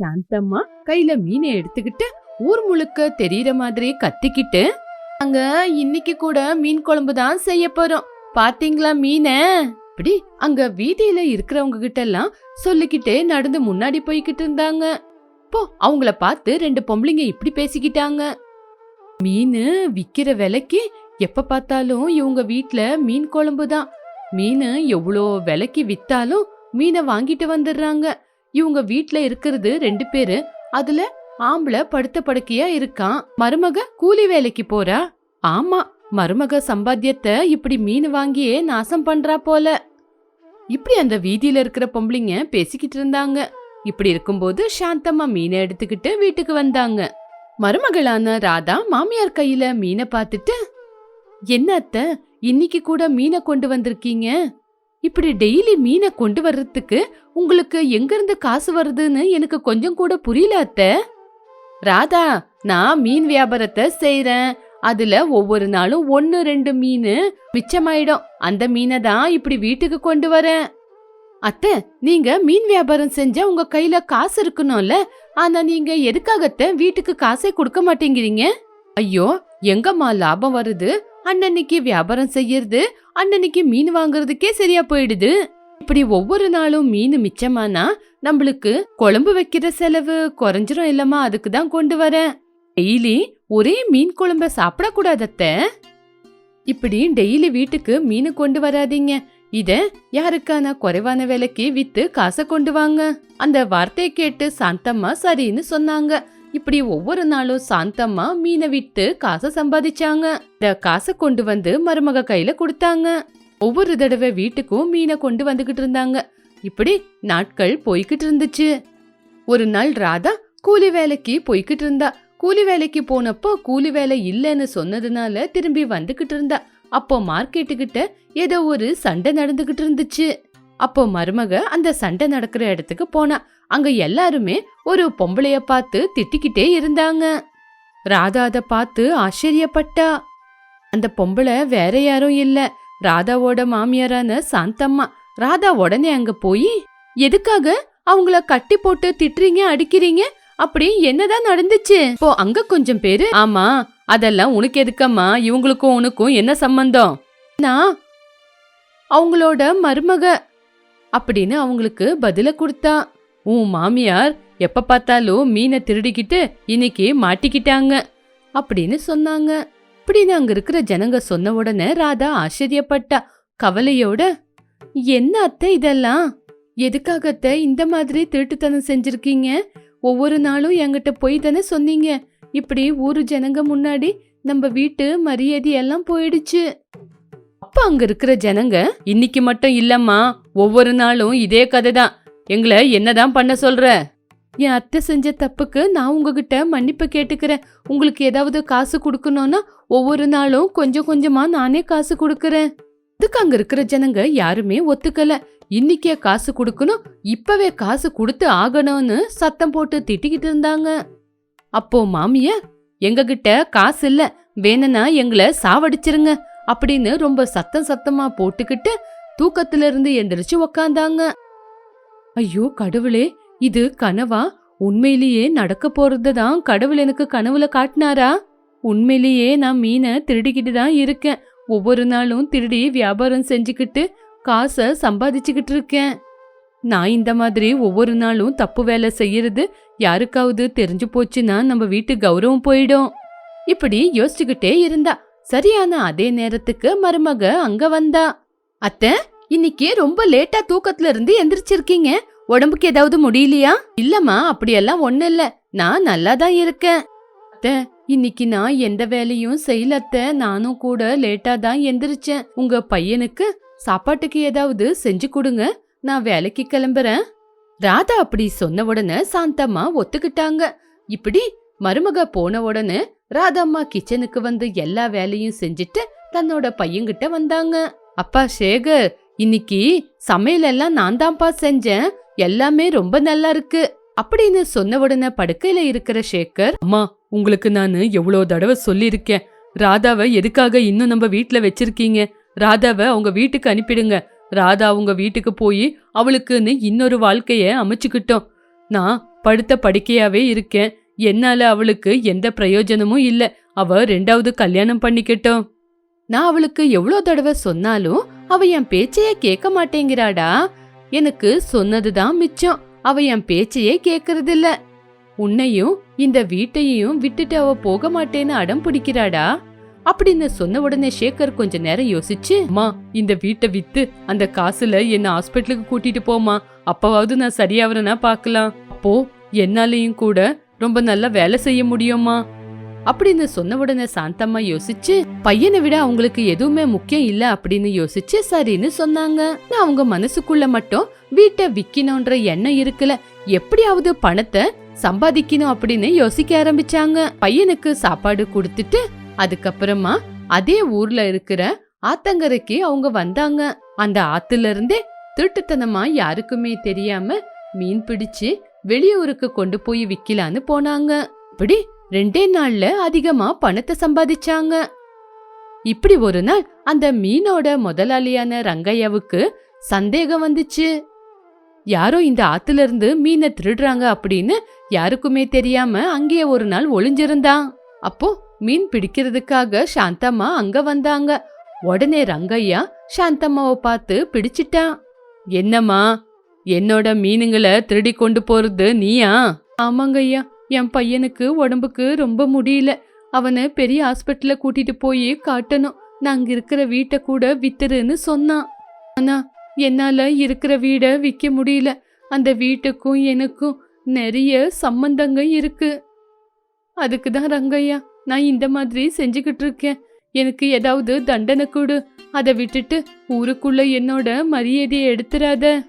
சாந்தம்மா கையில மீனை எடுத்துக்கிட்டு ஊர் முழுக்க தெரியற மாதிரி கத்திக்கிட்டு அங்க இன்னைக்கு கூட மீன் குழம்பு தான் செய்ய போறோம். பாத்தீங்களா மீனை? இப்படி அங்க வீதியில இருக்கிறவங்க கிட்ட எல்லாம் சொல்லிக்கிட்டே நடந்து முன்னாடி போய்கிட்டு இருந்தாங்க. போ அவங்கள பார்த்து ரெண்டு பொம்பளைங்க இப்படி பேசிக்கிட்டாங்க. மீன் விக்கிற விலைக்கு எப்ப பார்த்தாலும் இவங்க வீட்ல மீன் குழம்பு தான். மீன் எவ்வளோ விலைக்கு வித்தாலும் மீனை வாங்கிட்டு வந்துடுறாங்க. இவங்க வீட்ல இருக்கிறது ரெண்டு பேரு. அதுல ஆம்பளை படுத்த படுக்கையா இருக்கான். மருமக கூலி வேலைக்கு போறா. ஆமா மருமக சம்பாத்தியத்தை இப்படி மீன் வாங்கியே நாசம் பண்றா போல. இப்படி அந்த வீதியில இருக்கிற பொம்பளைங்க பேசிக்கிட்டு இருந்தாங்க. இப்படி இருக்கும்போது சாந்தம்மா மீனை எடுத்துக்கிட்டு வீட்டுக்கு வந்தாங்க. மருமகளான ராதா மாமியார் கையில மீனை பார்த்துட்டு என்ன அத்தை இன்னைக்கு கூட மீனை கொண்டு வந்திருக்கீங்க? இப்படி டெய்லி மீனை கொண்டு வர்றதுக்கு உங்களுக்கு எங்கிருந்து காசு வருதுன்னு எனக்கு கொஞ்சம் கூட புரியல அத்தை. ராதா நான் மீன் வியாபாரத்தை செய்யறேன் அதுல ஒவ்வொரு நாளும் ஒன்னு ரெண்டு மீன் மிச்சமாயிடும். அந்த மீனை தான் இப்படி வீட்டுக்கு கொண்டு வரேன். அத்தை நீங்க மீன் வியாபாரம் செஞ்சா உங்க கையில காசு இருக்கணும்ல? ஆனா நீங்க எதுக்காகத்த வீட்டுக்கு காசே கொடுக்க மாட்டேங்கிறீங்க? ஐயோ எங்கம்மா லாபம் வருது? அன்னன்னைக்கு வியாபாரம் செய்யறது அன்னன்னைக்கு மீன் வாங்குறதுக்கே சரியா போயிடுது. இப்படி ஒவ்வொரு நாளும் மீன் மிச்சமானா நம்மளுக்கு குழம்பு வைக்கிற செலவு குறைஞ்சிரும் இல்லம்மா அதுக்கு தான் கொண்டு வரேன். டெய்லி ஒரே மீன் குழம்ப சாப்பிடக்கூடாதத்த இப்படி டெய்லி வீட்டுக்கு மீன் கொண்டு வராதீங்க. இத யாருக்கான குறைவான விலைக்கு வித்து காசை கொண்டு வாங்க. அந்த வார்த்தையை கேட்டு சாந்தம்மா சரின்னு சொன்னாங்க. இப்படி ஒவ்வொரு நாளும் சாந்தம்மா மீனை விட்டு காசை சம்பாதிச்சாங்க. இந்த காசை கொண்டு வந்து மருமக கையில கொடுத்தாங்க. ஒவ்வொரு தடவை வீட்டுக்கும் மீனை கொண்டு வந்துகிட்டு இருந்தாங்க. இப்படி நாட்கள் போய்கிட்டு இருந்துச்சு. ஒரு நாள் ராதா கூலி வேலைக்கு போய்கிட்டு இருந்தா. கூலி வேலைக்கு போனப்போ கூலி வேலை இல்லைன்னு சொன்னதுனால திரும்பி வந்துகிட்டு இருந்தா. அப்போ மார்க்கெட்டுக்கிட்ட ஏதோ ஒரு சண்டை நடந்துகிட்டு இருந்துச்சு. அப்போ மருமக அந்த சண்டை நடக்கிற இடத்துக்கு போனா. அங்க எல்லாருமே ஒரு பொம்பளைய பார்த்து திட்டிக்கிட்டே இருந்தாங்க. ராதா அதை பார்த்து ஆச்சரியப்பட்டா. அந்த பொம்பளை வேற யாரும் இல்ல. ராதாவோட மாமியாரான சாந்தம்மா. ராதா உடனே அங்க போய் எதுக்காக? அவங்கள கட்டி போட்டு திட்டுறீங்க அடிக்கிறீங்க? அப்படி என்னதான் நடந்துச்சு? இப்போ அங்க கொஞ்சம் பேரு. ஆமா அதெல்லாம் உனக்கு எதுக்கம்மா? இவங்களுக்கும் உனக்கும் என்ன சம்பந்தம்? நான் அவங்களோட மருமக. அப்படின்னு அவங்களுக்கு பதில கொடுத்தா. உன் மாமியார் எப்ப பார்த்தாலும் மீனை திருடிக்கிட்டு இன்னைக்கு மாட்டிக்கிட்டாங்க அப்படின்னு சொன்னாங்க. அப்படின்னு அங்க இருக்கிற ஜனங்க சொன்ன உடனே ராதா ஆச்சரியப்பட்டா. கவலையோட என்ன அத்தை இதெல்லாம்? எதுக்காக அத்தை இந்த மாதிரி திருட்டுத்தனம் செஞ்சிருக்கீங்க? ஒவ்வொரு நாளும் என்கிட்ட போய் தானே சொன்னீங்க. இப்படி ஊரு ஜனங்க முன்னாடி நம்ம வீட்டு மரியாதை எல்லாம் போயிடுச்சு. அப்ப அங்க இருக்கிற ஜனங்க இன்னைக்கு மட்டும் இல்லம்மா ஒவ்வொரு நாளும் இதே கதை தான் எங்களை என்னதான் பண்ண சொல்ற? என் அத்தை செஞ்ச தப்புக்கு நான் உங்ககிட்ட மன்னிப்பு கேட்டுக்கிறேன். உங்களுக்கு ஏதாவது காசு கொடுக்கணும்னா ஒவ்வொரு நாளும் கொஞ்சம் கொஞ்சமா நானே காசு கொடுக்கறேன். அதுக்கு அங்க இருக்கிற ஜனங்க யாருமே ஒத்துக்கல. இன்னைக்கே காசு கொடுக்கணும் இப்பவே காசு கொடுத்து ஆகணும்னு சத்தம் போட்டு திட்டிக்கிட்டு இருந்தாங்க. அப்போ மாமிய எங்ககிட்ட காசு இல்ல வேணும்னா எங்களை சாவடிச்சிருங்க. அப்படின்னு ரொம்ப சத்தம் சத்தமா போட்டுக்கிட்டு தூக்கத்துல இருந்து எந்திரிச்சு உக்காந்தாங்க. ஐயோ கடவுளே இது கனவா? உண்மையிலேயே நடக்க போறதுதான் கடவுள் எனக்கு கனவுல காட்டினாரா? உண்மையிலேயே நான் மீனை திருடிக்கிட்டு தான் இருக்கேன். ஒவ்வொரு நாளும் திருடி வியாபாரம் செஞ்சுக்கிட்டு காசை சம்பாதிச்சுக்கிட்டு இருக்கேன். நான் இந்த மாதிரி ஒவ்வொரு நாளும் தப்பு வேலை செய்யறது யாருக்காவது தெரிஞ்சு போச்சுன்னா நம்ம வீட்டு கௌரவம் போயிடும். இப்படி யோசிச்சுக்கிட்டே இருந்தா. சரியான அதே நேரத்துக்கு மருமக அங்க வந்தா. அத்தை இன்னைக்கு ரொம்ப லேட்டா தூக்கத்துல இருந்து எந்திரிச்சிருக்கீங்க. உடம்புக்கு ஏதாவது முடியலையா? இல்லம்மா அப்படியெல்லாம் ஒண்ணு இல்ல. நான் நல்லா தான் இருக்கேன். அத்தை இன்னைக்கு நான் எந்த வேலையும் செய்யல அத்தை. நானும் கூட லேட்டா தான் எந்திரிச்சேன். உங்க பையனுக்கு சாப்பாட்டுக்கு ஏதாவது செஞ்சு கொடுங்க. நான் வேலைக்கு கிளம்புறேன். ராதா அப்படி சொன்ன உடனே சாந்தம்மா ஒத்துக்கிட்டாங்க. இப்படி மருமக போன உடனே ராதம்மா கிச்சனுக்கு வந்து எல்லா வேலையும் செஞ்சுட்டு தன்னோட பையன்கிட்ட வந்தாங்க. அப்பா சேகர் இன்னைக்கு சமையல் எல்லாம் நான் தான்ப்பா செஞ்சேன். எல்லாமே ரொம்ப நல்லா இருக்கு. அப்படின்னு சொன்ன உடனே படுக்கையில இருக்கிற சேகர் அம்மா உங்களுக்கு நான் எவ்வளோ தடவை சொல்லியிருக்கேன். ராதாவை எதுக்காக இன்னும் நம்ம வீட்டுல வச்சிருக்கீங்க? ராதாவை அவங்க வீட்டுக்கு அனுப்பிடுங்க. ராதா உங்க வீட்டுக்கு போய் அவளுக்குன்னு இன்னொரு வாழ்க்கைய அமைச்சுக்கிட்டோம். நான் படுத்த படுக்கையாவே இருக்கேன். என்னால அவளுக்கு எந்த பிரயோஜனமும் இல்ல. அவ ரெண்டாவது கல்யாணம் பண்ணிக்கட்டும். நான் அவளுக்கு எவ்வளோ தடவை சொன்னாலும் அவ என் பேச்சையே கேட்க மாட்டேங்கிறாடா. எனக்கு சொன்னதுதான் மிச்சம். அவ என் பேச்சையே கேக்குறதில்ல உன்னையும் இந்த வீட்டையும் விட்டுட்டு அவ போக மாட்டேன்னு அடம் பிடிக்கிறாடா. அப்படின்னு சொன்ன உடனே சேகர் கொஞ்ச நேரம் யோசிச்சு அம்மா இந்த வீட்டை வித்து அந்த காசுல என்ன ஹாஸ்பிட்டலுக்கு கூட்டிட்டு போமா அப்பவாவது நான் சரியாவறனா பார்க்கலாம். அப்போ என்னாலையும் கூட ரொம்ப நல்லா வேலை செய்ய முடியுமா? அப்படின்னு சொன்ன உடனே சாந்தம்மா யோசிச்சு பையனை விட அவங்களுக்கு எதுவுமே முக்கியம் இல்ல அப்படின்னு யோசிச்சு சரின்னு சொன்னாங்க. நான் அவங்க மனசுக்குள்ள மட்டும் வீட்டை விக்கணும்ன்ற எண்ணம் இருக்குல்ல எப்படியாவது பணத்தை சம்பாதிக்கணும் அப்படின்னு யோசிக்க ஆரம்பிச்சாங்க. பையனுக்கு சாப்பாடு கொடுத்துட்டு அதுக்கப்புறமா அதே ஊர்ல இருக்கிற ஆத்தங்கரைக்கு அவங்க வந்தாங்க. அந்த ஆத்துல இருந்தே திருட்டுத்தனமா யாருக்குமே தெரியாம மீன் பிடிச்சு வெளியூருக்கு கொண்டு போய் விக்கலான்னு போனாங்க. இப்படி ரெண்டே நாள்ல அதிகமா பணத்தை சம்பாதிச்சாங்க. இப்படி ஒரு நாள் அந்த மீனோட முதலாளியான ரங்கையாவுக்கு சந்தேகம் வந்துச்சு. யாரோ இந்த ஆத்துல இருந்து மீனை திருடுறாங்க அப்படின்னு யாருக்குமே தெரியாம அங்கேயே ஒரு நாள் ஒளிஞ்சிருந்தான். அப்போ மீன் பிடிக்கிறதுக்காக சாந்தம்மா அங்க வந்தாங்க. உடனே ரங்கையா சாந்தம்மாவை பார்த்து பிடிச்சிட்டான். என்னம்மா என்னோட மீனுங்களை திருடி கொண்டு போறது நீயா? ஆமாங்க ஐயா என் பையனுக்கு உடம்புக்கு ரொம்ப முடியல. அவனை பெரிய ஹாஸ்பிட்டல்ல கூட்டிட்டு போய் காட்டணும். நான் இருக்கிற வீட்டை கூட வித்துருன்னு சொன்னான். ஆனா என்னால இருக்கிற வீடை விற்க முடியல. அந்த வீட்டுக்கும் எனக்கும் நிறைய சம்பந்தங்க இருக்கு. அதுக்கு தான் ரங்கையா நான் இந்த மாதிரி செஞ்சுக்கிட்டு இருக்கேன். எனக்கு ஏதாவது தண்டனை கொடு. அதை விட்டுட்டு ஊருக்குள்ள என்னோட மரியாதையை எடுத்துறாத.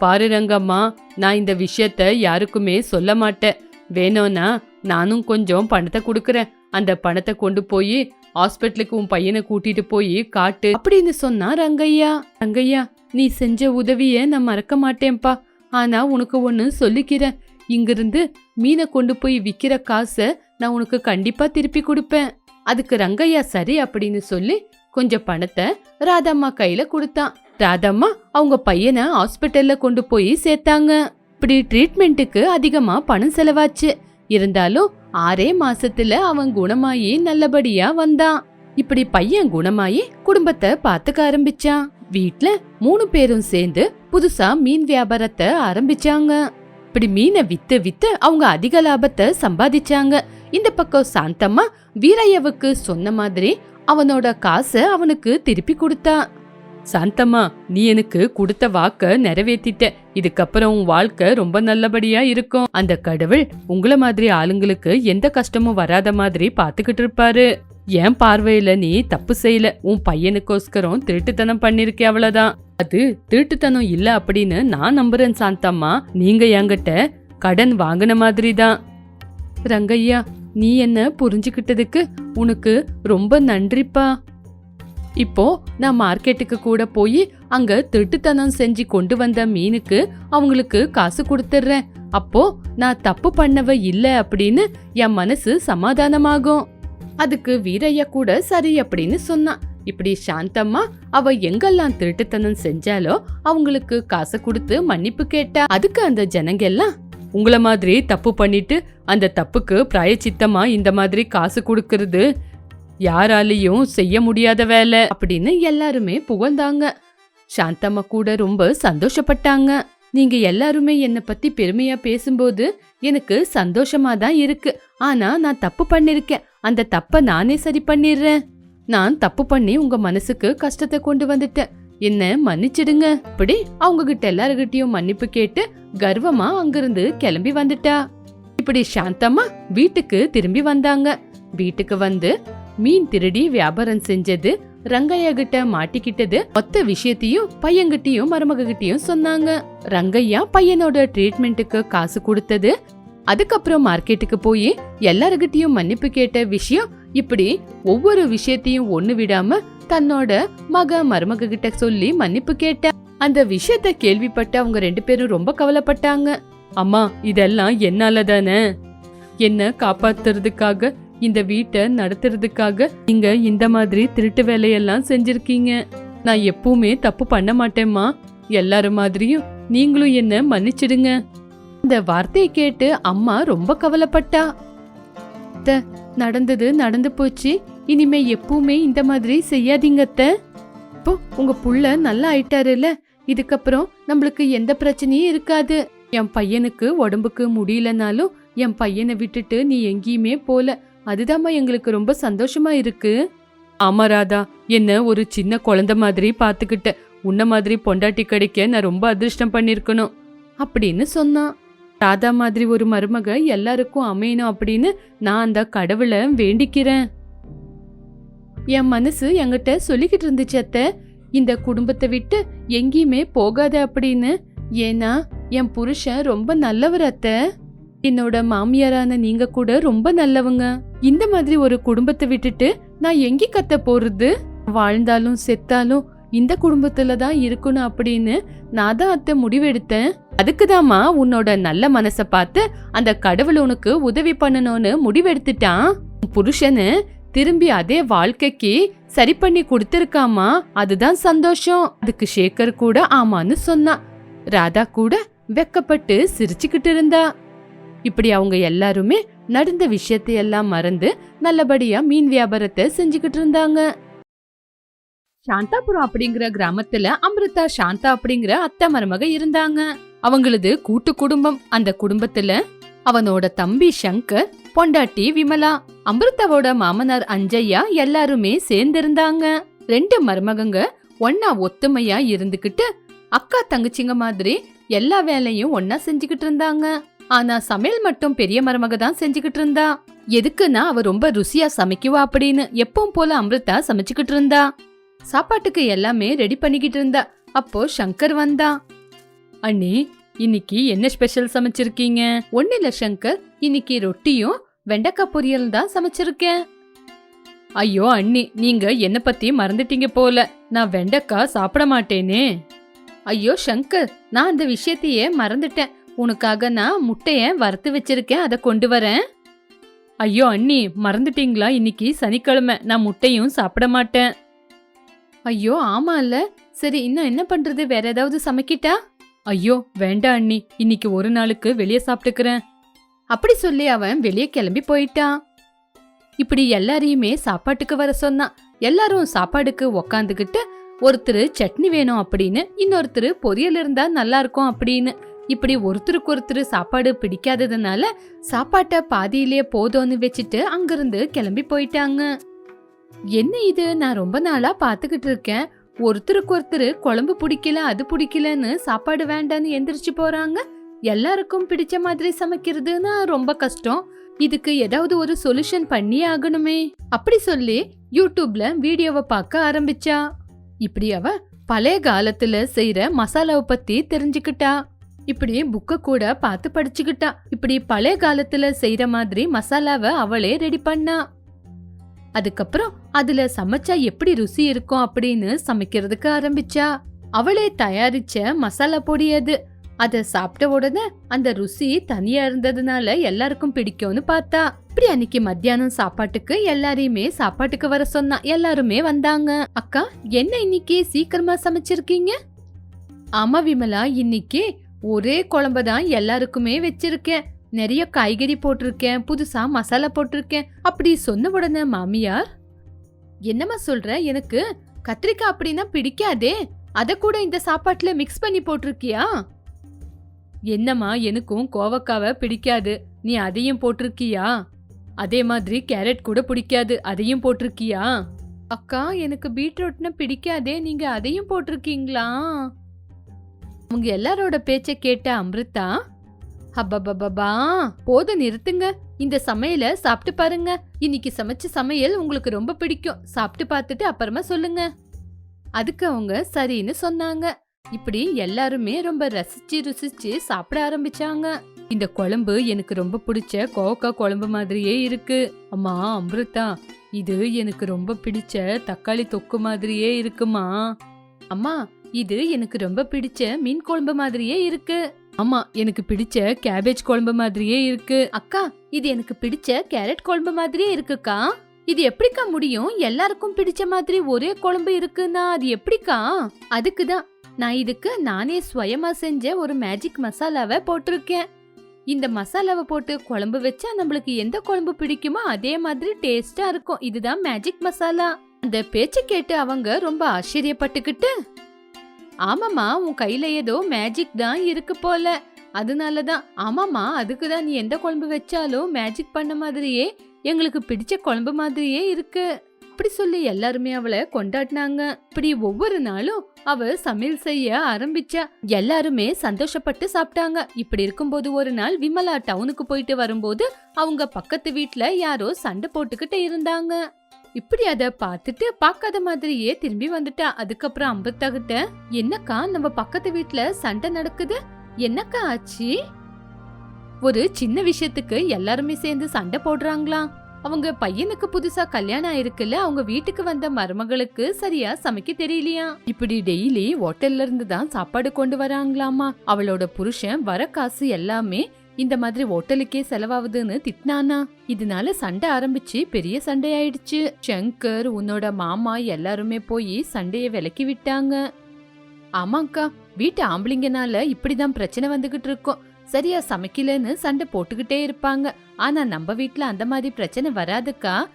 பாரு ரங்கம்மா நான் இந்த விஷயத்த யாருக்குமே சொல்ல மாட்டேன். வேணும்னா நானும் கொஞ்சம் பணத்தை கொடுக்குறேன். அந்த பணத்தை கொண்டு போய் ஹாஸ்பிட்டலுக்கு உன் பையனை கூட்டிட்டு போய் காட்டு. அப்படின்னு சொன்னா ரங்கையா ரங்கையா நீ செஞ்ச உதவிய நான் மறக்க மாட்டேன்ப்பா. ஆனா உனக்கு ஒன்னு சொல்லிக்கிறேன். இங்கிருந்து மீனை கொண்டு போய் விக்கிற காசை நான் உனக்கு கண்டிப்பா திருப்பி கொடுப்பேன். அதுக்கு ரங்கையா சரி அப்படின்னு சொல்லி கொஞ்சம் பணத்தை ராதம்மா கையில கொடுத்தான் ராதம்மா அவங்க பையனை ஹாஸ்பிட்டல்ல கொண்டு போய் சேர்த்தாங்க. இப்படி ட்ரீட்மெண்ட்டுக்கு அதிகமா பணம் செலவாச்சு. இருந்தாலும் ஆறே மாசத்துல அவன் குணமாயி நல்லபடியா வந்தான். இப்படி பையன் குணமாயி குடும்பத்தை பாத்துக்க ஆரம்பிச்சான். வீட்ல மூணு பேரும் சேர்ந்து புதுசா மீன் வியாபாரத்தை ஆரம்பிச்சாங்க. இப்படி மீனை வித்து வித்து அவங்க அதிக லாபத்தை சம்பாதிச்சாங்க. இந்த பக்கம் சாந்தம்மா வீரையவுக்கு சொன்ன மாதிரி அவனோட காசை அவனுக்கு திருப்பி கொடுத்தா சாந்தம்மா நீ எனக்கு கொடுத்த வாக்க நிறைவேத்திட்ட. இதுக்கப்புறம் உன் வாழ்க்கை ரொம்ப நல்லபடியா இருக்கும். அந்த கடவுள் உங்களை மாதிரி ஆளுங்களுக்கு எந்த கஷ்டமும் வராத மாதிரி பாத்துக்கிட்டு இருப்பாரு. என் பார்வையில நீ தப்பு செய்யல. உன் பையனுக்கோஸ்கரம் திருட்டுத்தனம் பண்ணிருக்க அவ்வளவுதான். அது திருட்டுத்தனம் இல்ல அப்படின்னு நான் நம்புறேன் சாந்தம்மா. நீங்க என்கிட்ட கடன் வாங்கின மாதிரி தான் ரங்கையா நீ என்ன புரிஞ்சுக்கிட்டதுக்கு உனக்கு ரொம்ப நன்றிப்பா. இப்போ நான் மார்க்கெட்டுக்கு கூட போய் அங்க திருட்டுத்தனம் செஞ்சு கொண்டு வந்த மீனுக்கு அவங்களுக்கு காசு கொடுத்துட்றேன் அப்போ நான் தப்பு பண்ணவ இல்ல அப்படின்னு என் மனசு சமாதானமாகும். அதுக்கு வீரையா கூட சரி அப்படின்னு சொன்னான். இப்படி சாந்தம்மா அவ எங்கெல்லாம் திருட்டுத்தனம் செஞ்சாலோ அவங்களுக்கு காசு கொடுத்து மன்னிப்பு கேட்டா அதுக்கு அந்த ஜனங்க எல்லாம் உங்கள மாதிரி தப்பு பண்ணிட்டு அந்த தப்புக்கு பிராயச்சித்தமா இந்த மாதிரி காசு கொடுக்கறது யாராலையும் செய்ய முடியாத வேலை அப்படின்னு எல்லாருமே புகழ்ந்தாங்க. சாந்தம்மா கூட ரொம்ப சந்தோஷப்பட்டாங்க. நீங்க எல்லாருமே என்னை பத்தி பெருமையா பேசும்போது எனக்கு சந்தோஷமா தான் இருக்கு. ஆனா நான் தப்பு பண்ணிருக்கேன். அந்த தப்ப நானே சரி பண்ணிடுறேன். நான் தப்பு பண்ணி உங்க மனசுக்கு கஷ்டத்தை கொண்டு வந்துட்டேன். என்ன மன்னிச்சிடுங்க. அப்படி அவங்க கிட்ட எல்லாருகிட்டயும் மன்னிப்பு கேட்டு கர்வமா அங்கிருந்து கிளம்பி வந்துட்டா. இப்படி சாந்தம்மா வீட்டுக்கு திரும்பி வந்தாங்க. வீட்டுக்கு வந்து மீன் திருடி வியாபாரம் செஞ்சது. ரங்கையா கிட்ட மாட்டிக்கிட்டது. மொத்த விஷயத்தையும் பையன்கிட்டயும் மருமகிட்டயும் சொன்னாங்க. ரங்கையா பையனோட ட்ரீட்மெண்ட்டுக்கு காசு கொடுத்தது. அதுக்கப்புறம் மார்க்கெட்டுக்கு போய் எல்லாருகிட்டயும் மன்னிப்பு கேட்ட விஷயம் இப்படி ஒவ்வொரு விஷயத்தையும் ஒண்ணு விடாம தன்னோட மக மருமக கிட்ட சொல்லி மன்னிப்பு கேட்ட. அந்த விஷயத்த கேள்விப்பட்டு அவங்க ரெண்டு பேரும் ரொம்ப கவலைப்பட்டாங்க. அம்மா இதெல்லாம் என்னால தானே? என்ன காப்பாத்துறதுக்காக இந்த வீட்டை நடத்துறதுக்காக நீங்க இந்த மாதிரி திருட்டு வேலையெல்லாம் செஞ்சிருக்கீங்க. நான் எப்பவுமே தப்பு பண்ண மாட்டேம்மா. எல்லாரும் மாதிரியும் நீங்களும் என்ன மன்னிச்சிடுங்க. இந்த வார்த்தையை கேட்டு அம்மா ரொம்ப கவலைப்பட்டா. நடந்தது நடந்து போச்சு. இனிமே எப்பவுமே இந்த மாதிரி செய்யாதீங்கத்த இப்போ உங்க புள்ள நல்லா ஆயிட்டாருல்ல. இதுக்கப்புறம் நம்மளுக்கு எந்த பிரச்சனையும் இருக்காது. என் பையனுக்கு உடம்புக்கு முடியலனாலும் என் பையனை விட்டுட்டு நீ எங்கேயுமே போல. அதுதாம்மா எங்களுக்கு ரொம்ப சந்தோஷமா இருக்கு. ஆமா ராதா. என்ன ஒரு சின்ன குழந்தை மாதிரி பாத்துக்கிட்ட உன்ன மாதிரி பொண்டாட்டி கிடைக்க நான் ரொம்ப அதிர்ஷ்டம் பண்ணிருக்கணும். அப்படின்னு சொன்னான். ராதா மாதிரி ஒரு மருமக எல்லாருக்கும் அமையணும் அப்படின்னு நான் அந்த கடவுளை வேண்டிக்கிறேன். என் மனசு என்கிட்ட சொல்லிக்கிட்டு இருந்துச்சு அத்தை. இந்த குடும்பத்தை விட்டு எங்கேயுமே போகாத அப்படின்னு. ஏன்னா என் புருஷன் ரொம்ப நல்லவர் அத்தை. என்னோட மாமியாரான நீங்க கூட ரொம்ப நல்லவங்க. இந்த மாதிரி ஒரு குடும்பத்தை விட்டுட்டு நான் எங்கே கத்த போறது? வாழ்ந்தாலும் செத்தாலும் இந்த குடும்பத்துல தான் இருக்கணும் அப்படின்னு நான் தான் அத்தை முடிவெடுத்தேன். அதுக்குதாம்மா உன்னோட நல்ல மனசை பார்த்து அந்த கடவுள் உனக்கு உதவி பண்ணணும்னு முடிவெடுத்துட்டான். புருஷனு திரும்பி அதே வாழ்க்கைக்கு சரி பண்ணி கொடுத்துருக்காமா அதுதான் சந்தோஷம். அதுக்கு சேகர் கூட ஆமான்னு சொன்னான் ராதா கூட வெக்கப்பட்டு சிரிச்சுக்கிட்டு இருந்தா. இப்படி அவங்க எல்லாருமே நடந்த விஷயத்தையெல்லாம் மறந்து நல்லபடியா மீன் வியாபாரத்தை செஞ்சுக்கிட்டு இருந்தாங்க. சாந்தாபுரம் அப்படிங்கிற கிராமத்துல அமிர்தா சாந்தா அப்படிங்கிற அத்தை மருமக இருந்தாங்க. அவங்களது கூட்டு குடும்பம். அந்த குடும்பத்துல அவனோட தம்பி சங்கர் பொண்டாட்டி விமலா அமிர்தாவோட மாமனார் அஞ்சையா எல்லாருமே சேர்ந்திருந்தாங்க. ரெண்டு மருமகங்க ஒன்னா ஒத்துமையா இருந்துகிட்டு அக்கா தங்கச்சிங்க மாதிரி எல்லா வேலையும் ஒன்னா செஞ்சுக்கிட்டு இருந்தாங்க. ஆனா சமையல் மட்டும் பெரிய மருமக தான் செஞ்சுக்கிட்டு இருந்தா. எதுக்குன்னா அவ ரொம்ப ருசியா சமைக்குவா அப்படின்னு எப்பவும் போல அமிர்தா சமைச்சுக்கிட்டு இருந்தா. சாப்பாட்டுக்கு எல்லாமே ரெடி பண்ணிக்கிட்டு இருந்தா. அப்போ சங்கர் வந்தான் அண்ணி இன்னைக்கு என்ன ஸ்பெஷல் சமைச்சிருக்கீங்க? ஒண்ணு இல்ல சங்கர் இன்னைக்கு ரொட்டியும் வெண்டைக்காய் பொரியல் தான் சமைச்சிருக்கேன். ஐயோ அண்ணி நீங்க என்ன பத்தி மறந்துட்டீங்க போல. நான் வெண்டைக்காய் சாப்பிட மாட்டேனே. ஐயோ சங்கர் நான் அந்த விஷயத்தையே மறந்துட்டேன். உனக்காக நான் முட்டைய வறுத்து வச்சிருக்கேன் அதை கொண்டு வரேன். ஐயோ அண்ணி மறந்துட்டீங்களா? இன்னைக்கு சனிக்கிழமை நான் முட்டையும் சாப்பிட மாட்டேன். ஐயோ ஆமா இல்ல சரி இன்னும் என்ன பண்றது? வேற ஏதாவது சமைக்கிட்டா? ஐயோ வேண்டாம் அண்ணி. இன்னைக்கு ஒரு நாளுக்கு வெளியே சாப்பிட்டுக்கிறேன். அப்படி சொல்லி அவன் வெளியே கிளம்பி போயிட்டான் இப்படி எல்லாரையுமே சாப்பாட்டுக்கு வர சொன்னான். எல்லாரும் சாப்பாடுக்கு உக்காந்துக்கிட்டு ஒருத்தர் சட்னி வேணும் அப்படின்னு இன்னொருத்தர் பொரியல் இருந்தா நல்லா இருக்கும் அப்படின்னு இப்படி ஒருத்தருக்கு ஒருத்தர் சாப்பாடு பிடிக்காததுனால சாப்பாட்டை பாதியிலே போதும்னு வச்சுட்டு அங்கிருந்து கிளம்பி போயிட்டாங்க. என்ன இது? நான் ரொம்ப நாளா பாத்துக்கிட்டு இருக்கேன். ஒருத்தருக்கு ஒருத்தர் குழம்பு பிடிக்கல அது பிடிக்கலன்னு சாப்பாடு வேண்டான்னு எந்திரிச்சு போறாங்க. எல்லாருக்கும் பிடிச்ச மாதிரி சமைக்கிறதுனா ரொம்ப கஷ்டம். இதுக்கு ஏதாவது ஒரு சொல்யூஷன் பண்ணி ஆகணுமே. அப்படி சொல்லி யூடியூப்ல வீடியோவை பார்க்க ஆரம்பிச்சா. இப்படி அவ பழைய காலத்துல செய்யற மசாலாவை பத்தி தெரிஞ்சுக்கிட்டா. இப்படி புக்கை கூட பார்த்து படிச்சுக்கிட்டா. இப்படி பழைய காலத்துல செய்யற மாதிரி மசாலாவை அவளே ரெடி பண்ணா. அதுக்கப்புறம் அதுல சமைச்சா எப்படி ருசி இருக்கும் அப்படின்னு சமைக்கிறதுக்கு ஆரம்பிச்சா. அவளே தயாரிச்ச மசாலா பொடி அது. அதை சாப்பிட்ட உடனே அந்த ருசி தனியா இருந்ததுனால எல்லாருக்கும் பிடிக்கும்னு பார்த்தா. இப்படி அன்னைக்கு மத்தியானம் சாப்பாட்டுக்கு எல்லாரையுமே சாப்பாட்டுக்கு வர சொன்னா. எல்லாருமே வந்தாங்க. அக்கா என்ன இன்னைக்கு சீக்கிரமா சமைச்சிருக்கீங்க? ஆமா விமலா இன்னைக்கு ஒரே குழம்ப தான் எல்லாருக்குமே வச்சிருக்கேன். நிறைய காய்கறி போட்டிருக்கேன் புதுசா மசாலா போட்டிருக்கேன். அப்படி சொன்ன உடனே மாமியார் என்னம்மா சொல்ற? எனக்கு கத்திரிக்காய் அப்படின்னா பிடிக்காதே. அத கூட இந்த சாப்பாட்டுல மிக்ஸ் பண்ணி போட்டிருக்கியா? என்னம்மா எனக்கும் கோவக்காவை பிடிக்காது. நீ அதையும் போட்டிருக்கியா? அதே மாதிரி கேரட் கூட பிடிக்காது. அதையும் போட்டிருக்கியா? அக்கா எனக்கு பீட்ரூட்னு பிடிக்காதே. நீங்க அதையும் போட்டிருக்கீங்களா? அவங்க எல்லாரோட பேச்ச கேட்ட அம்ருதா அப்பப்பப்பா போதும் நிறுத்துங்க. இந்த சமையல சாப்பிட்டு பாருங்க. இன்னைக்கு சமைச்ச சமையல் உங்களுக்கு ரொம்ப பிடிக்கும். சாப்பிட்டு பார்த்துட்டு அப்புறமா சொல்லுங்க. அதுக்கு அவங்க சரின்னு சொன்னாங்க. இப்படி எல்லாருமே ரொம்ப ரசிச்சு ருசிச்சு சாப்பிட ஆரம்பிச்சாங்க. இந்த குழம்பு எனக்கு ரொம்ப பிடிச்ச கோவக்கா குழம்பு மாதிரியே இருக்கு. அம்மா அம்ருதா இது எனக்கு ரொம்ப பிடிச்ச தக்காளி தொக்கு மாதிரியே இருக்குமா? அம்மா இது எனக்கு ரொம்ப பிடிச்ச மீன் குழம்பு மாதிரியே இருக்கு. ஆமா எனக்கு பிடிச்ச கேபேஜ் குழம்பு மாதிரியே இருக்கு. அக்கா இது எனக்கு பிடிச்ச கேரட் குழம்பு மாதிரியே இருக்குக்கா. இது எப்படிக்கா முடியும்? எல்லாருக்கும் பிடிச்ச மாதிரி ஒரே குழம்பு இருக்குன்னா அது எப்படிக்கா? அதுக்கு தான் நான் இதுக்கு நானே சுயமா செஞ்ச ஒரு மேஜிக் மசாலாவை போட்டிருக்கேன். இந்த மசாலாவை போட்டு குழம்பு வச்சா நம்மளுக்கு எந்த குழம்பு பிடிக்குமோ அதே மாதிரி டேஸ்டா இருக்கும். இதுதான் மேஜிக் மசாலா. அந்த பேச்ச கேட்டு அவங்க ரொம்ப ஆச்சரியப்பட்டுக்கிட்டு ஆமாமா உன் கையில ஏதோ மேஜிக் தான் இருக்கு போல. அதனாலதான் ஆமாமா அதுக்கு தான் நீ எந்த குழம்பு வச்சாலும் மேஜிக் பண்ண மாதிரியே எங்களுக்கு பிடிச்ச குழம்பு மாதிரியே இருக்கு. அப்படி சொல்லி எல்லாருமே அவளை கொண்டாடினாங்க. இப்படி ஒவ்வொரு நாளும் அவ சமையல் செய்ய ஆரம்பிச்சா. எல்லாருமே சந்தோஷப்பட்டு சாப்பிட்டாங்க. இப்படி இருக்கும்போது ஒரு நாள் விமலா டவுனுக்கு போயிட்டு வரும்போது அவங்க பக்கத்து வீட்டுல யாரோ சண்டை போட்டுக்கிட்டு இருந்தாங்க. இப்படி அத பார்த்துட்டு பார்க்காத மாதிரியே திரும்பி வந்துட்டா. அதுக்கப்புறம் அம்பத்தா கிட்ட என்னக்கா நம்ம பக்கத்து வீட்ல சண்டை நடக்குது? என்னக்கா ஆச்சு? ஒரு சின்ன விஷயத்துக்கு எல்லாருமே சேர்ந்து சண்டை போடுறாங்களாம் அவங்க பையனுக்கு புதுசா கல்யாணம் ஆயிருக்குல்ல அவங்க வீட்டுக்கு வந்த மருமகளுக்கு சரியா சமைக்க தெரியலையா? இப்படி டெய்லி ஹோட்டல்ல இருந்து தான் சாப்பாடு கொண்டு வராங்களாமா? அவளோட புருஷன் வர காசு எல்லாமே இந்த மாதிரி ஹோட்டலுக்கே செலவாகுதுன்னு திட்டினானா? இதனால சண்டை ஆரம்பிச்சு பெரிய சண்டை ஆயிடுச்சு. சங்கர் உன்னோட மாமா எல்லாருமே போய் சண்டைய விலக்கி விட்டாங்க. ஆமாக்கா வீட்டு ஆம்பளைங்கனால இப்படிதான் பிரச்சனை வந்துகிட்டு இருக்கோம். சரியா சமைக்கலன்னு சண்டை போட்டுக்கிட்டே இருப்பாங்க. ஆனா நம்ம வீட்டுல அந்த மாதிரி பிரச்சனை வராதுக்கா?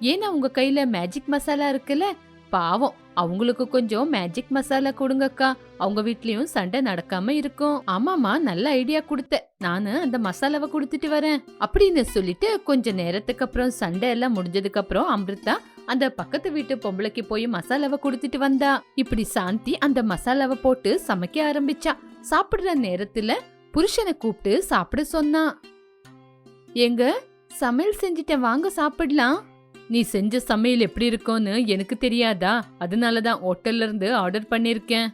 ஏன்னா உங்க கையில மேஜிக் மசாலா இருக்குல்ல? பாவம் அவங்களுக்கு கொஞ்சம் மேஜிக் மசாலா கொடுங்கக்கா. அவங்க வீட்லயும் சண்டை நடக்காம இருக்கும். ஆமாமா நல்ல ஐடியா கொடுத்த. நானு அந்த மசாலாவை கொடுத்துட்டு வரேன். அப்படின்னு சொல்லிட்டு கொஞ்ச நேரத்துக்கு அப்புறம் சண்டை எல்லாம் முடிஞ்சதுக்கு அப்புறம் அமிர்தா அந்த பக்கத்து வீட்டு பொம்பளைக்கு போய் மசாலாவை கொடுத்துட்டு வந்தா. இப்படி சாந்தி அந்த மசாலாவை போட்டு சமைக்க ஆரம்பிச்சா. சாப்பிடுற நேரத்துல புருஷனை கூப்பிட்டு சாப்பிட சொன்னா. எங்க சமையல் செஞ்சுட்டேன் வாங்க சாப்பிடலாம். நீ செஞ்ச சமையல் எப்படி இருக்கும்னு எனக்கு தெரியாதா? அதனால தான் ஹோட்டல்ல இருந்து ஆர்டர் பண்ணிருக்கேன்.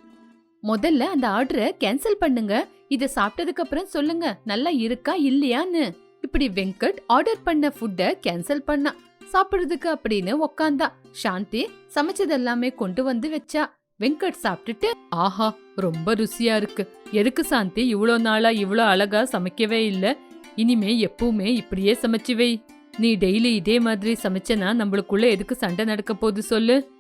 முதல்ல அந்த ஆர்டரை கேன்சல் பண்ணுங்க. இத சாப்பிட்டதுக்கு அப்புறம் சொல்லுங்க. நல்லா இருக்கா இல்லையான்னு. இப்படி வெங்கட் ஆர்டர் பண்ண ஃபுட்ட கேன்சல் பண்ணா. சாப்பிடுறதுக்கு அப்படின்னு உக்காந்தா. சாந்தி சமைச்சது எல்லாமே கொண்டு வந்து வச்சா. வெங்கட் சாப்பிட்டுட்டு ஆஹா ரொம்ப ருசியா இருக்கு. எதுக்கு சாந்தி இவ்ளோ நாளா இவ்ளோ அழகா சமைக்கவே இல்ல. இனிமே எப்பவுமே இப்படியே சமைச்சு வை. நீ டெய்லி இதே மாதிரி சமைச்சனா நம்மளுக்குள்ள எதுக்கு சண்டை நடக்க போகுது சொல்லு?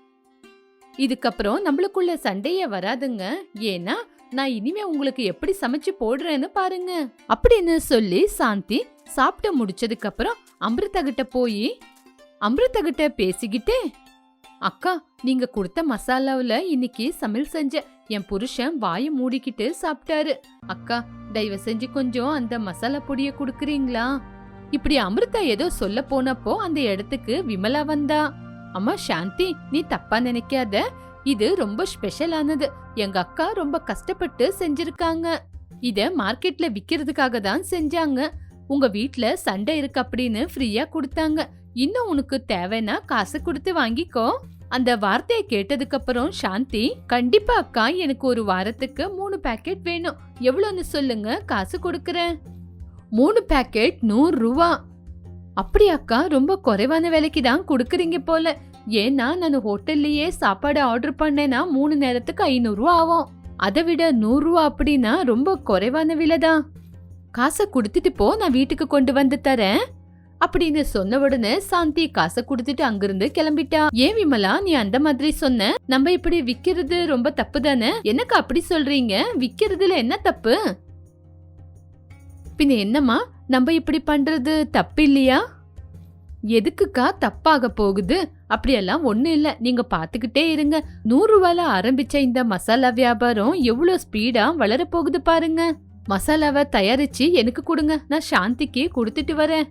இதுக்கப்புறம் நம்மளுக்குள்ள சண்டையே வராதுங்க. ஏன்னா நான் இனிமே உங்களுக்கு எப்படி சமைச்சு போடுறேன்னு பாருங்க. அப்படின்னு சொல்லி சாந்தி சாப்பிட்டு முடிச்சதுக்கு அப்புறம் அமிர்தா கிட்ட போய் அமிர்தா கிட்ட பேசிக்கிட்டே அக்கா நீங்க கொடுத்த மசாலாவில இன்னைக்கு சமையல் செஞ்ச என் புருஷன் வாயை மூடிக்கிட்டு சாப்பிட்டாரு. அக்கா தயவு செஞ்சு கொஞ்சம் அந்த மசாலா பொடியை கொடுக்குறீங்களா? இப்படி அமிர்தா ஏதோ சொல்ல போனப்போ அந்த இடத்துக்கு விமலா வந்தா. அம்மா சாந்தி நீ தப்பா நினைக்காத. இது ரொம்ப ஸ்பெஷலானது எங்க அக்கா ரொம்ப கஷ்டப்பட்டு செஞ்சிருக்காங்க. இத மார்க்கெட்ல விக்கிறதுக்காக தான் செஞ்சாங்க. உங்க வீட்ல சண்டை இருக்கு அப்படின்னு ஃப்ரீயா கொடுத்தாங்க. இன்னும் உனக்கு தேவைன்னா காசு கொடுத்து வாங்கிக்கோ. அந்த வார்த்தையை கேட்டதுக்கு அப்புறம் சாந்தி கண்டிப்பா அக்கா எனக்கு ஒரு வாரத்துக்கு மூணு பேக்கெட் வேணும். எவ்வளோன்னு சொல்லுங்க காசு கொடுக்கறேன். மூணு பேக்கெட் நூறு ரூபா அப்படியாக்கா ரொம்ப குறைவான விலைக்கு தான் கொடுக்குறீங்க போல. ஏன்னா நான் ஹோட்டல்லையே சாப்பாடு ஆர்டர் பண்ணேன்னா மூணு நேரத்துக்கு ஐநூறுரூவா ஆகும். அதை விட நூறுரூவா அப்படின்னா ரொம்ப குறைவான விலை தான். காசை கொடுத்துட்டு போ நான் வீட்டுக்கு கொண்டு வந்து தரேன். அப்படின்னு சொன்ன உடனே சாந்தி காசை கொடுத்துட்டு அங்கிருந்து கிளம்பிட்டா. ஏன் விமலா நீ அந்த மாதிரி சொன்ன? நம்ம இப்படி விக்கிறது ரொம்ப தப்பு தானே? எனக்கு அப்படி சொல்றீங்க. விக்கிறதுல என்ன தப்பு? பின்ன என்னம்மா? நம்ம இப்படி பண்றது தப்பு இல்லையா எதுக்குக்கா தப்பாக போகுது? அப்படியெல்லாம் ஒண்ணு இல்ல. நீங்க பாத்துக்கிட்டே இருங்க. நூறு ஆரம்பித்த ஆரம்பிச்ச இந்த மசாலா வியாபாரம் எவ்வளவு ஸ்பீடா வளர போகுது பாருங்க. மசாலாவை தயாரிச்சு எனக்கு கொடுங்க. நான் சாந்திக்கு கொடுத்துட்டு வரேன்.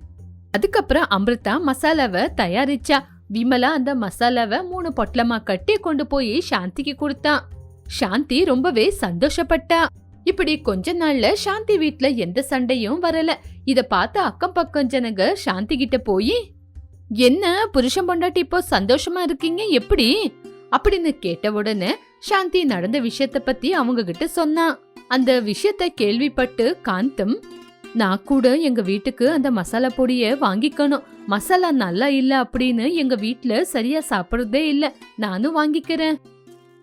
அதுக்கப்புறம் அமிர்தா மசாலாவை தயாரிச்சா. விமலா அந்த மசாலாவை மூணு பொட்டலமா கட்டி கொண்டு போய் சாந்திக்கு கொடுத்தான் சாந்தி ரொம்பவே சந்தோஷப்பட்டா. இப்படி கொஞ்ச நாள்ல சாந்தி வீட்ல எந்த சண்டையும் வரல. இத பார்த்து அக்கம் பக்கம் ஜனங்க சாந்தி கிட்ட போய் என்ன புருஷன் பொண்டாட்டி இப்போ சந்தோஷமா இருக்கீங்க? எப்படி? அப்படின்னு கேட்ட உடனே சாந்தி நடந்த விஷயத்த பத்தி அவங்க கிட்ட சொன்னான் அந்த விஷயத்த கேள்விப்பட்டு காந்தம் நான் கூட எங்க வீட்டுக்கு அந்த மசாலா பொடிய வாங்கிக்கணும். மசாலா நல்லா இல்ல அப்படின்னு எங்க வீட்டுல சரியா சாப்பிடுறதே இல்ல. நானும் வாங்கிக்கிறேன்.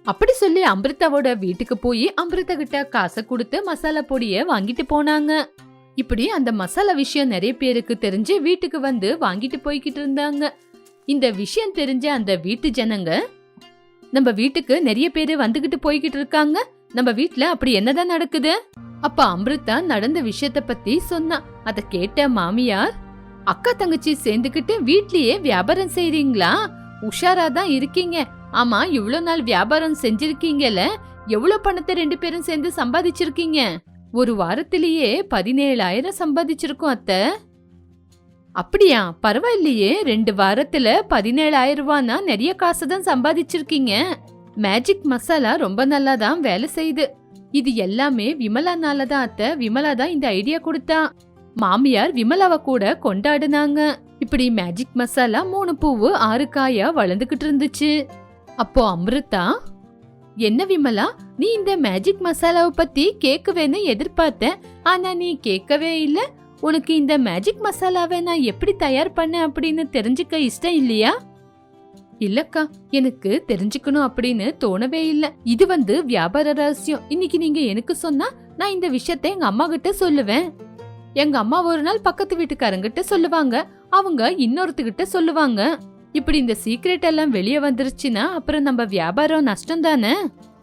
அப்படி சொல்லி அமிர்தாவோட வீட்டுக்கு போய் அமிர்தா கிட்ட காசை கொடுத்து மசாலா பொடிய வாங்கிட்டு போனாங்க. இப்படி அந்த மசாலா விஷயம் நிறைய பேருக்கு தெரிஞ்சு வீட்டுக்கு வந்து வாங்கிட்டு போய்கிட்டு இருந்தாங்க. இந்த விஷயம் தெரிஞ்ச அந்த வீட்டு ஜனங்க நம்ம வீட்டுக்கு நிறைய பேர் வந்துகிட்டு போய்கிட்டு இருக்காங்க. நம்ம வீட்டுல அப்படி என்னதான் நடக்குது? அப்ப அமிர்தா நடந்த விஷயத்த பத்தி சொன்னா. அத கேட்ட மாமியார் அக்கா தங்கச்சி சேர்ந்துக்கிட்டு வீட்லயே வியாபாரம் செய்றீங்களா? உஷாரா தான் இருக்கீங்க. ஆமா இவ்வளவு நாள் வியாபாரம் செஞ்சிருக்கீங்கல்ல எவ்வளவு பணத்தை ரெண்டு பேரும் சேர்ந்து சம்பாதிச்சிருக்கீங்க? ஒரு வாரத்திலேயே பதினேழாயிரம் சம்பாதிச்சிருக்கோம் அத்தை. அப்படியா? பரவாயில்லையே ரெண்டு வாரத்துல பதினேழாயிரம் ரூபானா நிறைய காசு தான் சம்பாதிச்சிருக்கீங்க. மேஜிக் மசாலா ரொம்ப நல்லா தான் வேலை செய்யுது. இது எல்லாமே விமலானால தான் அத்தை. விமலா தான் இந்த ஐடியா கொடுத்தா. மாமியார் விமலாவை கூட கொண்டாடுனாங்க. இப்படி மேஜிக் மசாலா மூணு பூவு ஆறு காயா வளர்ந்துகிட்டு இருந்துச்சு. அப்போ அமிர்தா என்ன விமலா நீ இந்த மேஜிக் மசாலாவை பத்தி கேட்கவேன்னு எதிர்பார்த்தேன் ஆனா நீ கேட்கவே இல்ல. உனக்கு இந்த மேஜிக் மசாலாவை நான் எப்படி தயார் பண்ண அப்படின்னு தெரிஞ்சுக்க இஷ்டம் இல்லையா? இல்லக்கா எனக்கு தெரிஞ்சுக்கணும் அப்படின்னு தோணவே இல்ல. இது வந்து வியாபார ரகசியம். இன்னைக்கு நீங்க எனக்கு சொன்னா நான் இந்த விஷயத்தை எங்க அம்மா கிட்ட சொல்லுவேன். எங்க அம்மா ஒரு நாள் பக்கத்து வீட்டுக்காரங்கிட்ட சொல்லுவாங்க. அவங்க இன்னொருத்துக்கிட்ட சொல்லுவாங்க. இப்படி இந்த சீக்ரெட் எல்லாம் வெளியே வந்துருச்சுன்னா அப்புறம் நம்ம வியாபாரம் நஷ்டம் தானே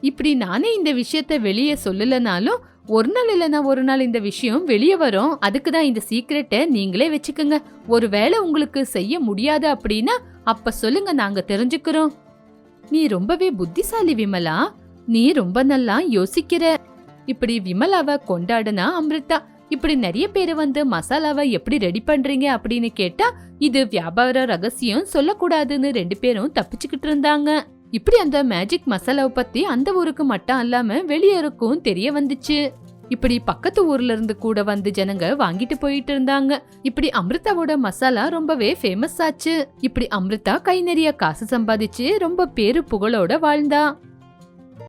இப்படி நானே இந்த விஷயத்த வெளியே சொல்லலனாலும் ஒரு நாள் இல்லைன்னா ஒரு நாள் இந்த விஷயம் வெளியே வரும். அதுக்கு தான் இந்த சீக்ரெட்டை நீங்களே வச்சுக்கோங்க. ஒருவேளை உங்களுக்கு செய்ய முடியாது அப்படின்னா அப்ப சொல்லுங்க நாங்க தெரிஞ்சுக்கிறோம். நீ ரொம்பவே புத்திசாலி விமலா. நீ ரொம்ப நல்லா யோசிக்கிற. இப்படி விமலாவை கொண்டாடுனா அமிர்தா இப்படி நிறைய பேர் வந்து மசாலாவை எப்படி ரெடி பண்றீங்க அப்படின்னு கேட்டா இது வியாபார ரகசியம் சொல்லக்கூடாதுன்னு ரெண்டு பேரும் தப்பிச்சுக்கிட்டு இருந்தாங்க. இப்படி அந்த மேஜிக் மசாலாவை பத்தி அந்த ஊருக்கு மட்டும் அல்லாம வெளியூருக்கும் தெரிய வந்துச்சு. இப்படி பக்கத்து ஊர்ல இருந்து கூட வந்து ஜனங்க வாங்கிட்டு போயிட்டு இருந்தாங்க. இப்படி அமிர்தாவோட மசாலா ரொம்பவே ஃபேமஸ் ஆச்சு. இப்படி அமிர்தா கை நிறைய காசு சம்பாதிச்சு ரொம்ப பேரு புகழோட வாழ்ந்தா.